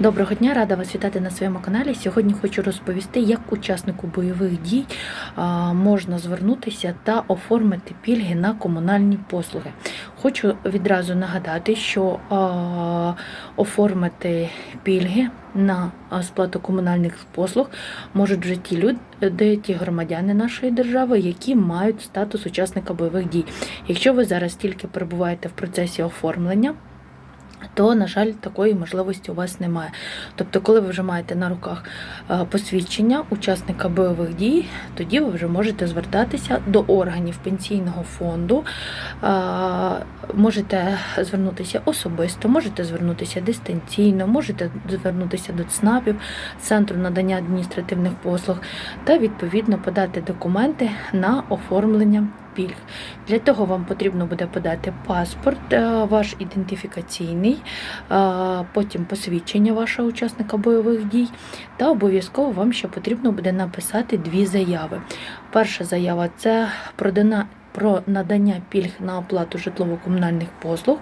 Доброго дня, рада вас вітати на своєму каналі. Сьогодні хочу розповісти, як учаснику бойових дій можна звернутися та оформити пільги на комунальні послуги. Хочу відразу нагадати, що оформити пільги на сплату комунальних послуг можуть вже ті люди, ті громадяни нашої держави, які мають статус учасника бойових дій. Якщо ви зараз тільки перебуваєте в процесі оформлення, то, на жаль, такої можливості у вас немає. Тобто, коли ви вже маєте на руках е, посвідчення учасника бойових дій, тоді ви вже можете звертатися до органів пенсійного фонду, Е, можете звернутися особисто, можете звернутися дистанційно, можете звернутися до ЦНАПів, Центру надання адміністративних послуг, та відповідно подати документи на оформлення пільг. Для того вам потрібно буде подати паспорт, е, ваш ідентифікаційний, е, потім посвідчення вашого учасника бойових дій, та обов'язково вам ще потрібно буде написати дві заяви. Перша заява це продана. Про надання пільг на оплату житлово-комунальних послуг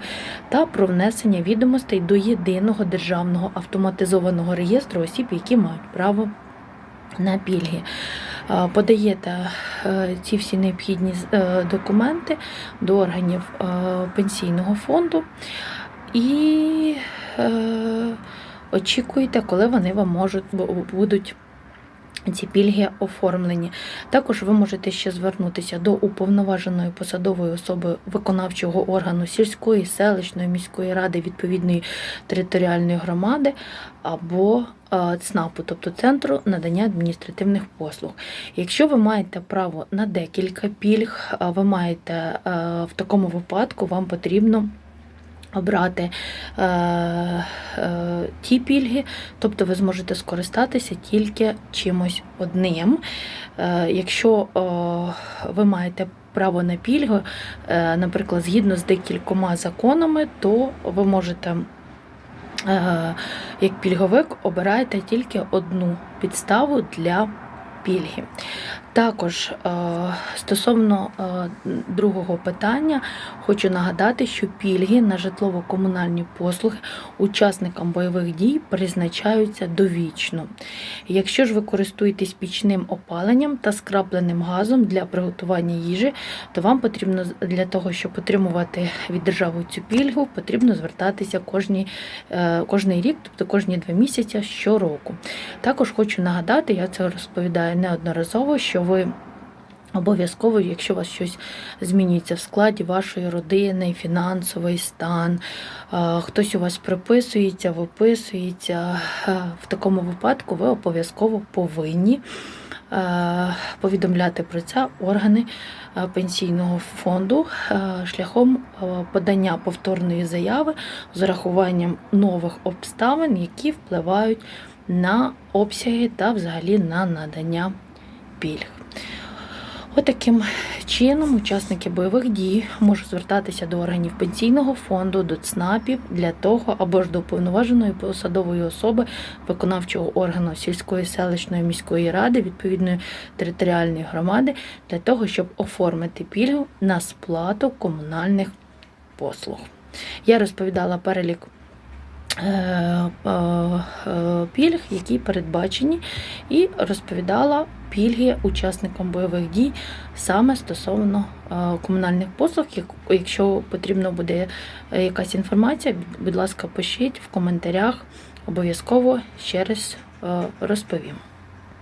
та про внесення відомостей до єдиного державного автоматизованого реєстру осіб, які мають право на пільги. Е, Подаєте е, ці всі необхідні е, документи до органів пенсійного фонду і очікуєте, коли вони вам можуть будуть. Ці пільги оформлені. Також ви можете ще звернутися до уповноваженої посадової особи виконавчого органу сільської, селищної, міської ради відповідної територіальної громади або е, ЦНАПу, тобто Центру надання адміністративних послуг. Якщо ви маєте право на декілька пільг, ви маєте е, в такому випадку, вам потрібно обрати е, е, ті пільги, тобто ви зможете скористатися тільки чимось одним. Е, якщо е, ви маєте право на пільгу, е, наприклад, згідно з декількома законами, то ви можете. е, Як пільговик обираєте тільки одну підставу для пільги. Також е, стосовно е, другого питання, хочу нагадати, що пільги на житлово-комунальні послуги учасникам бойових дій призначаються довічно. Якщо ж ви користуєтесь пічним опаленням та скрапленим газом для приготування їжі, то вам потрібно для того, щоб отримувати від держави цю пільгу, потрібно звертатися кожні, е, кожний рік, тобто кожні два місяці щороку. Також хочу нагадати, я це розповідаю неодноразово, що ви обов'язково, якщо у вас щось змінюється в складі вашої родини, фінансовий стан, е, хтось у вас приписується, виписується, е, в такому випадку ви обов'язково повинні е, повідомляти про це органи пенсійного фонду шляхом подання повторної заяви з урахуванням нових обставин, які впливають на обсяги та взагалі на надання пільг. Отаким чином учасники бойових дій можуть звертатися до органів пенсійного фонду, до ЦНАПів для того або ж до уповноваженої посадової особи виконавчого органу сільської селищної міської ради відповідної територіальної громади для того, щоб оформити пільгу на сплату комунальних послуг. Я розповідала перелік пільг, які передбачені, і розповідала пільги учасникам бойових дій саме стосовно е, комунальних послуг. Якщо потрібно буде е, якась інформація, будь ласка, пишіть в коментарях, обов'язково ще раз е, розповім.